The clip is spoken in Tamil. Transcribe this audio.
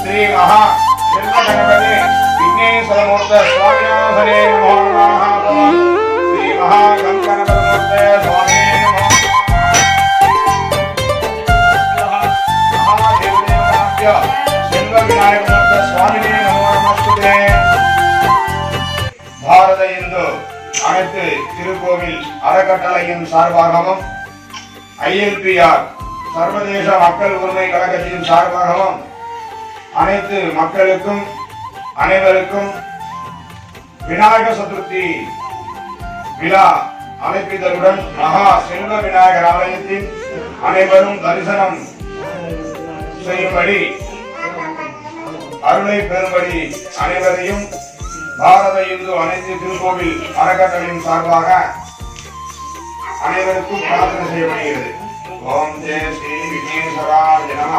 ஸ்ரீ மகா கணபதி விக்னேஸ்வரமூர்த்த சுவாமியாசரே நமோ ஸ்ரீ மகா கங்கணபதமூர்த்த சுவாமி நமோ பாரத இந்து அனைத்து திருக்கோவில் அறக்கட்டளையின் சார்பாகவும் ஐஎல்பிஆர் சர்வதேச மக்கள் உரிமை கழகத்தின் சார்பாகவும் அனைத்து மக்களுக்கும் அனைவருக்கும் விநாயக சதுர்த்தி விழா அழைப்பிதழுடன் மகா செல்வ விநாயகர் ஆலயத்தின் அனைவரும் தரிசனம் செய்யும்படி அருளை பெறும்படி அனைவரையும் பாரத இந்து அனைத்து திருக்கோவில் அறக்கட்டளையின் சார்பாக அனைவருக்கும் பிரார்த்தனை செய்யப்படுகிறது. ஓம் ஜெய ஸ்ரீ விக்னேஸ்வராய நம